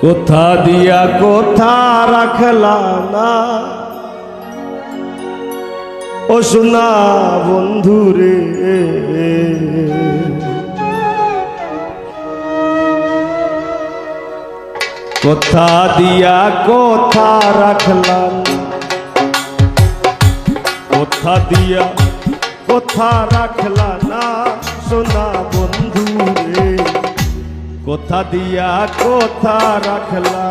কোথা দিয়া কোথা রাখলা না? ও সোনা বন্ধুরে কোথা দিয়া কোথা রাখলাম কোথা দিয়া কোথা রাখলা না? সোনা বন্ধু কোথা দিয়া কোথা রাখলা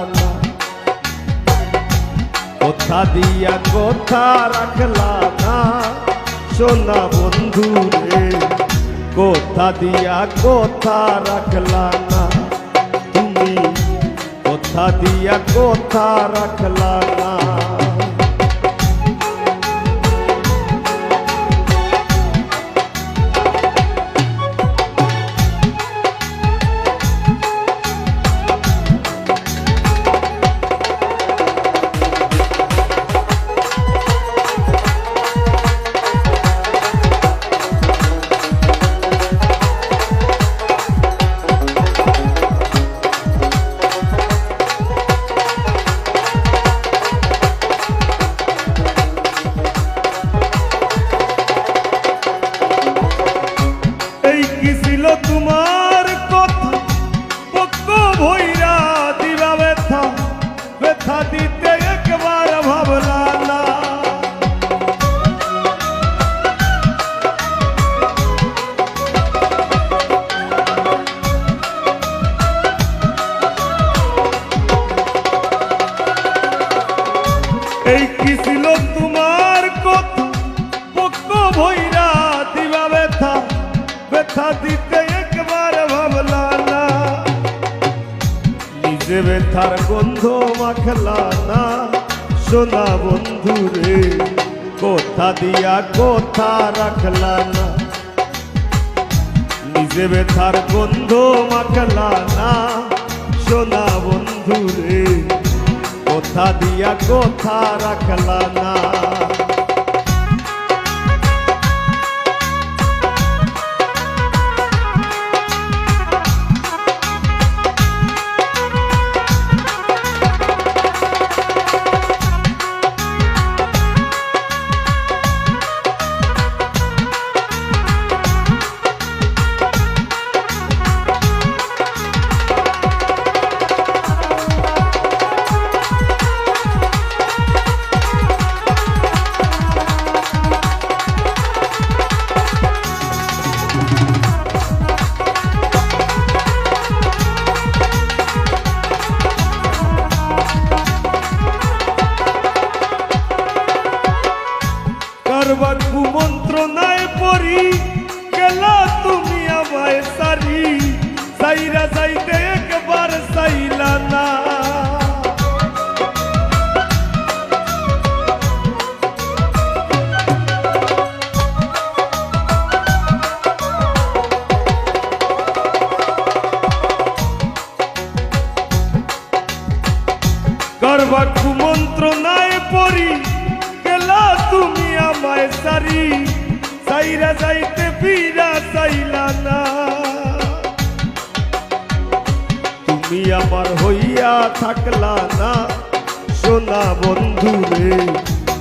কোথা দিয়া কোথা রাখলা না সোনা বন্ধু রে, কোথা দিয়া কোথা রাখলা না কোথা দিয়া কোথা রাখলা না মাখলা না। সোনা বন্ধু রে, কোথা দিয়া কোথা রাখলা না। নিজে ব্যথার গন্ধ মাখলা না। সোনা বন্ধু রে, কোথা দিয়া কোথা রাখলা না। কারবার কুমন্ত্রণায় পড়ি, গেলা তুমি আমায় সারি, সাইরা যাইতে ফিরা চাইলা না। তুমি আমার হইয়া থাকলা না, সোনা বন্ধু রে,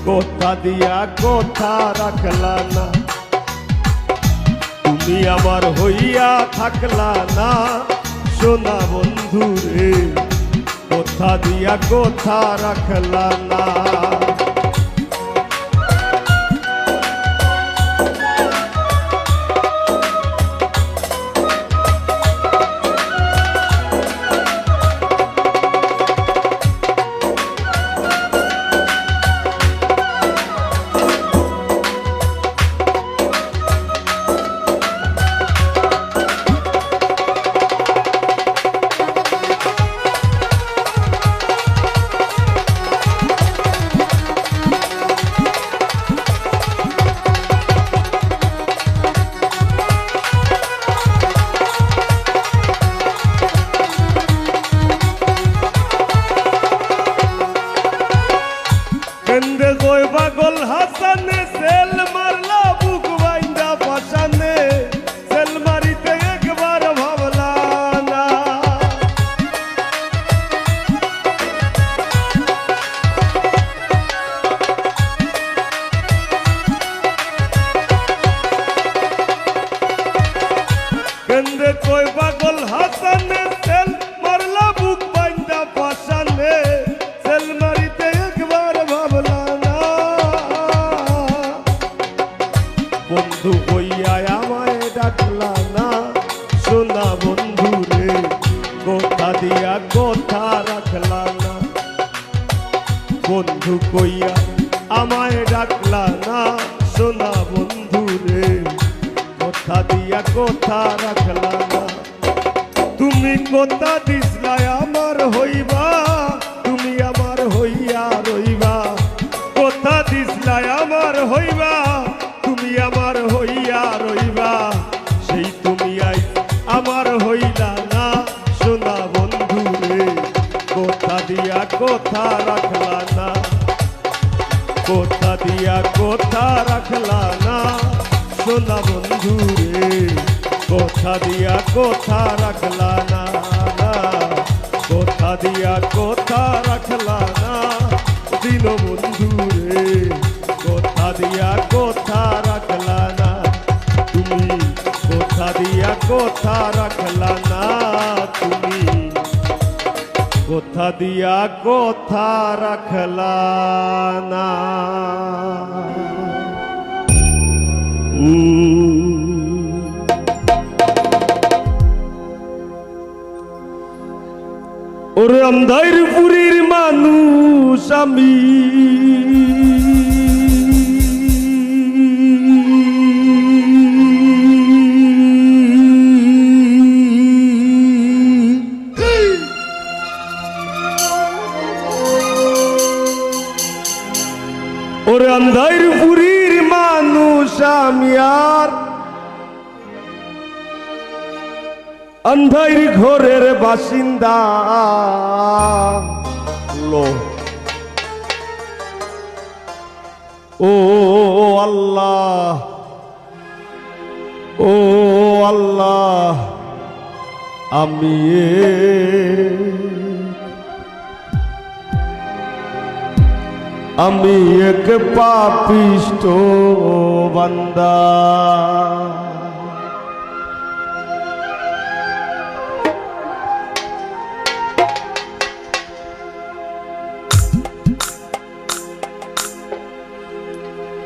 কথা দিয়া কথা রাখলা না। তুমি আমার হইয়া থাকলা না, সোনা বন্ধু রে কোথা দিয়া কোথা রাখলা না কথা দিয়া, কথা রাখলা না? কথা দিয়া, কথা রাখলা না? সোনা বন্ধু রে, কথা দিয়া, কথা রাখলা না। কথা দিয়া, কথা রাখলা না? দিন বন্ধু রে, কথা দিয়া, কথা রাখলা না? তুমি কথা দিয়া, কথা রাখলা না? কথা দিয়া কথা রাখলা না। অন্ধাইর পুরীর মানুষ আমি। বাসিন্দা। লো। ও আল্লাহ। ও আল্লাহ আমি আমি এক পাপিষ্ট বান্দা।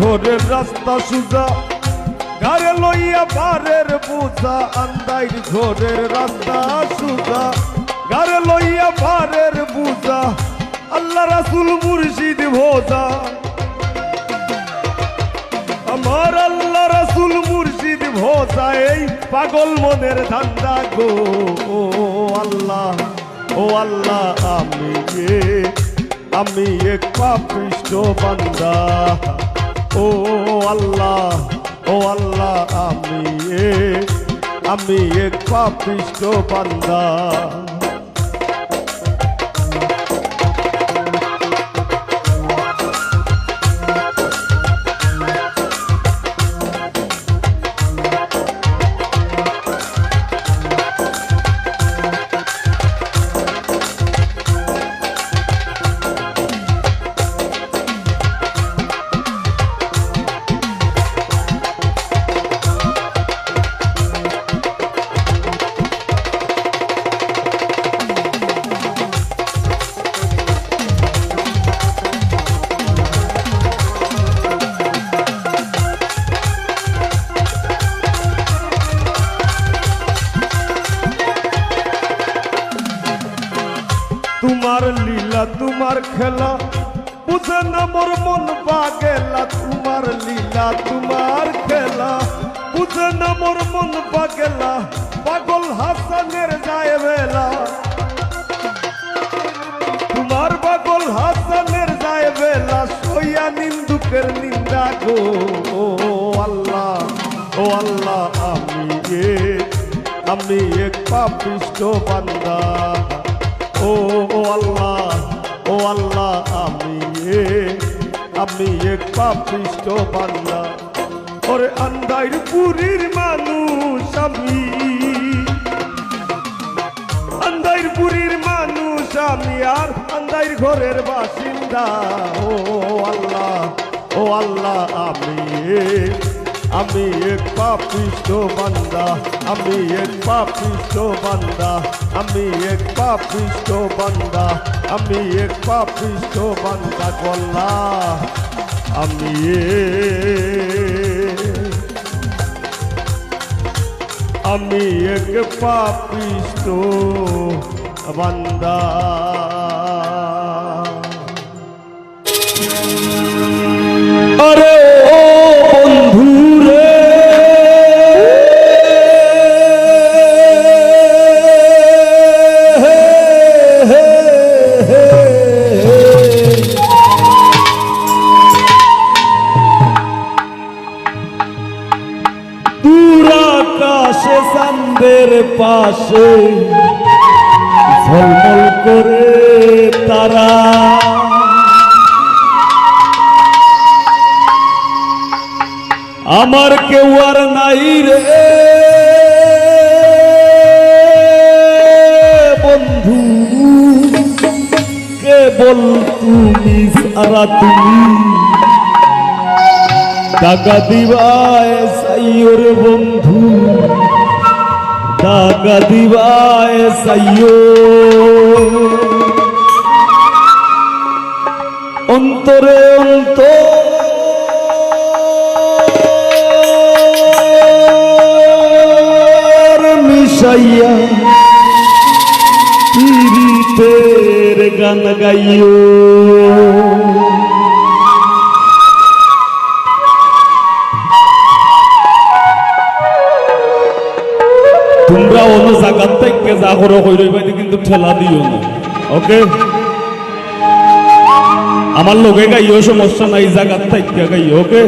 ঘরের রাস্তা সুজা গারে লইয়া পারের বুঝা, আন্দাইর ঘরের রাস্তা সুজা গারে লইয়া পারের বুঝা, আল্লাহ রাসুল মুর্শিদ ভোজা। আমার আল্লাহ রাসুল মুর্শিদ ভোজা, এই পাগল মনের ধান্দা গো, ও আল্লাহ ও আল্লাহ, আমি আমি এক পাপিষ্ট বান্দা। ও আল্লাহ ও আল্লাহ আমি এ আমি এক পাপিষ্ট বান্দা। আমি এক পাপিষ্ট বান্দা। ও ও আল্লাহ ও আল্লাহ, আমি আমি এক পাপিষ্ট বান্দা। ওরে আন্দাইর পুরীর মানুষ আমি। আন্দাইর পুরীর মানুষ আমি আর আন্দাইর ঘরের বাসিন্দা। ও আল্লাহ ও আল্লাহ, আমি আমি এক পাপিষ্ট বান্দা, আমি এক পাপিষ্ট বান্দা, আমি এক পাপিষ্ট বান্দা, আমি এক পাপিষ্ট বান্দা গল্লা। আমি আমি এক পাপিষ্ট বান্দা। তুমি টাকা দিবায় সাইও রে বন্ধু। টাকা দিবায় সাইও অন্তরে অন্তর মিশাইয়া পীড়িতের গান গাইও যা করো কই রইবাই কিন্তু ঠেলা দিও না। ওকে আমার লোকে গাইও সমস্যা নাই জায়গার থেকে গাইও ওকে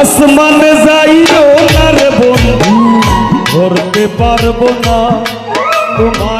আসমানে যাইও না রে বন্ধু, ধরতে পারব না। তোমায়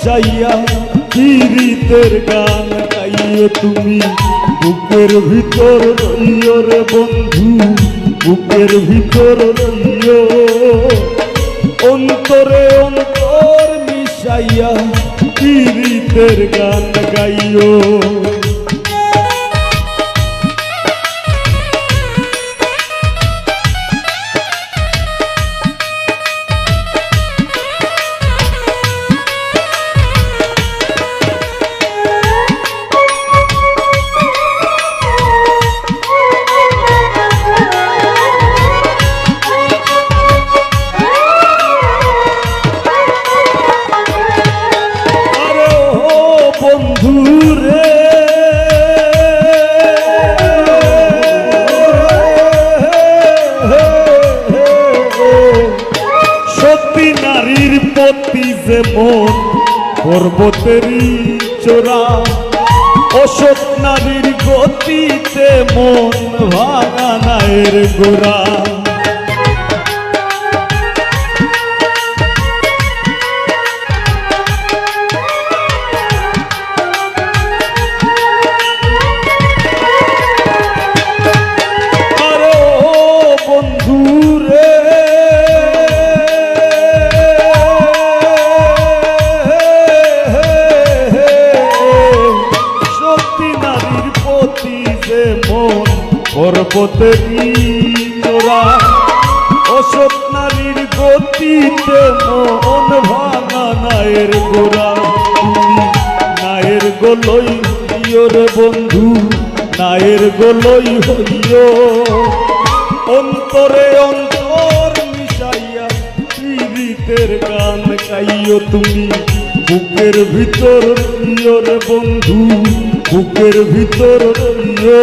মিশাইয়া পীড়িতের গান গাইয়ে তুমি। বুকের ভিতর রইও রে বন্ধু, বুকের ভিতর রইও। অন্তরে অন্তর মিশাইয়া পীড়িতের গান গাইও। চোরা অশোক নারীর গতিতে মন ভাঙা নায়ের গোড়া। পর্বতেরই চোরা অসৎ নারীর গতিতে মন ভাঙা নায়ের তুমি নায়ের গোলই হইও রে বন্ধু, নায়ের গোলই হইও। অন্তরে অন্তর মিশাইয়া পীড়িতের গান গাইও তুমি। বুকের ভিতর রইও রে বন্ধু, বুকের ভিতর রইও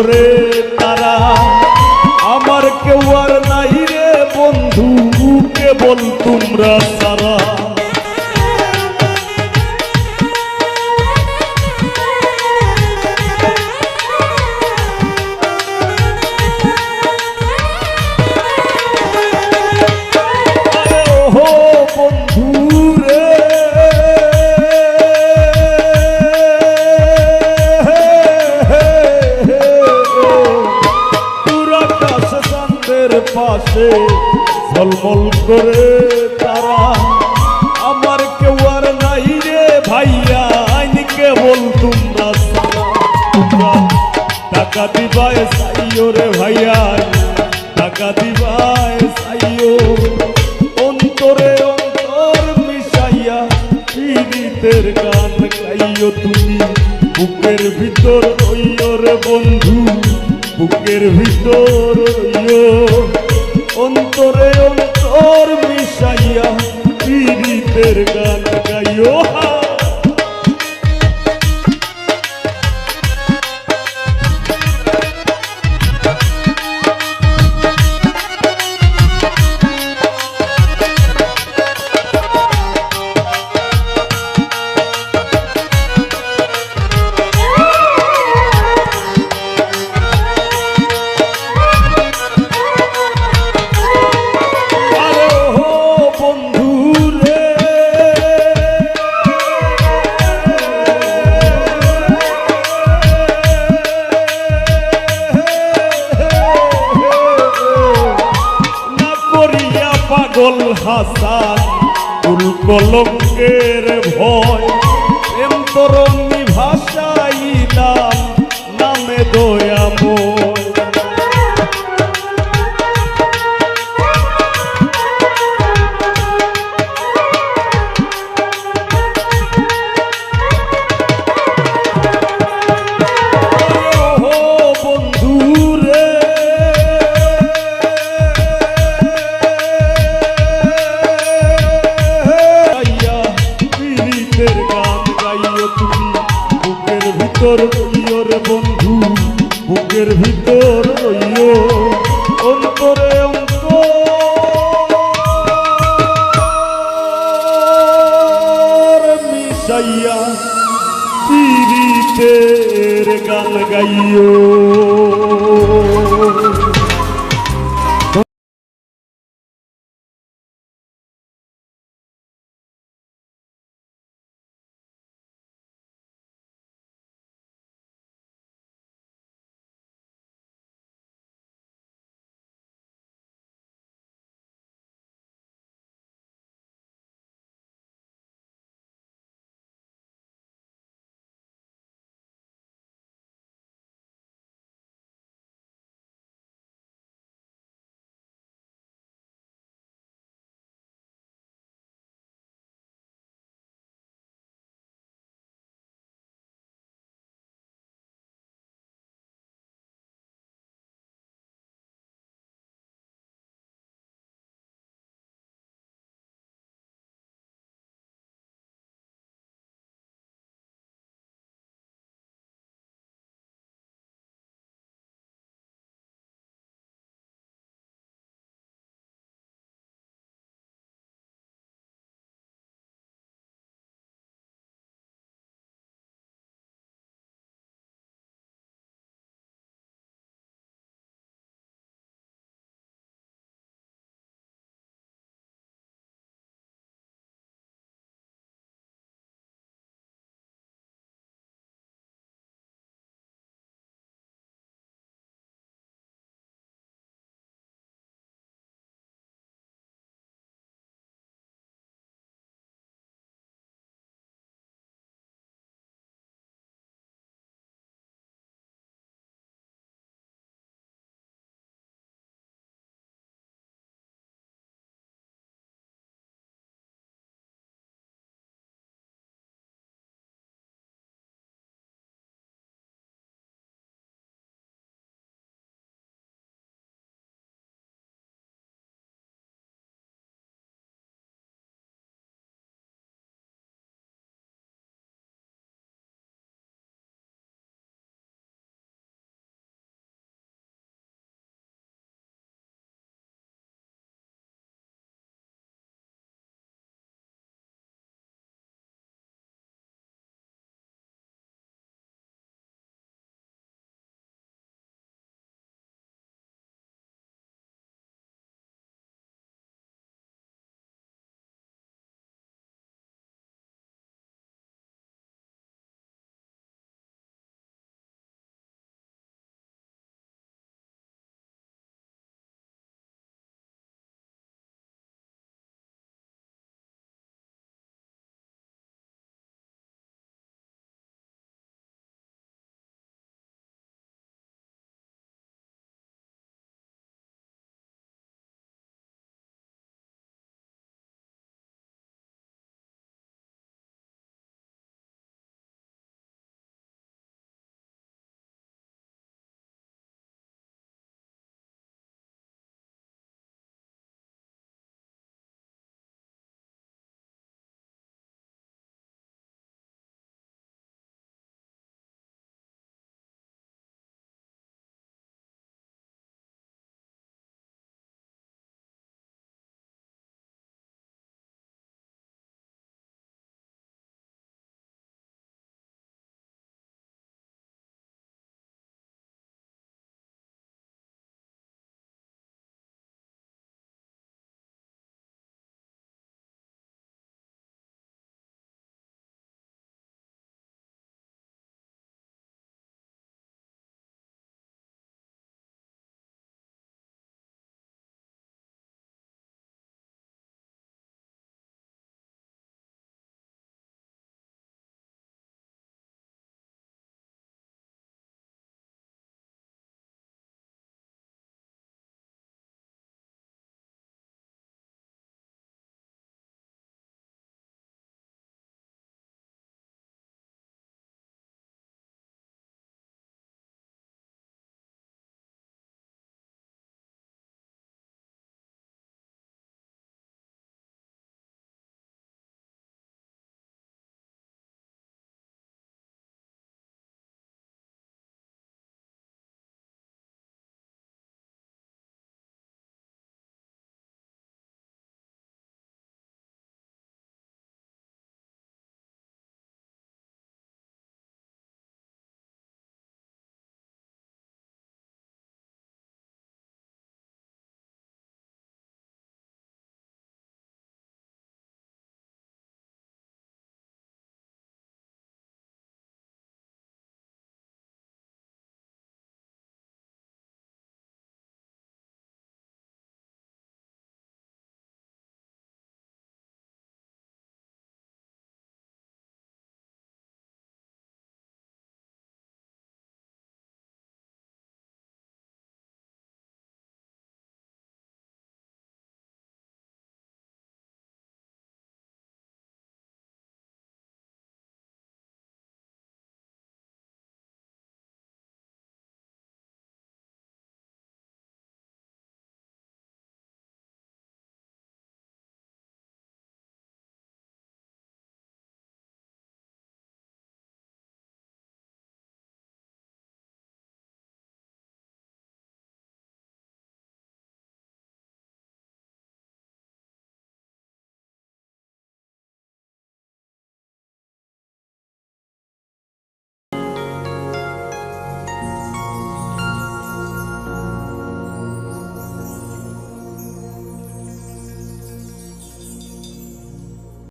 ঝলমল পাশে ঝলমল করে তারা। আমার কেউ আর নাই রে ভাইয়া আইন কেবল তোমরা সারা। তোমরা টাকা দিবায় সাইও রে ভাইয়া, টাকা দিবায় সাইও অন্তরে অন্তর মিশাইয়া পীড়িতের গান গাইও তুমি, বুকের ভিতর রে বন্ধু। বুকের ভিতর অন্তরে অন্তর মিশাইয়া পীড়িতের গান গাইও। হা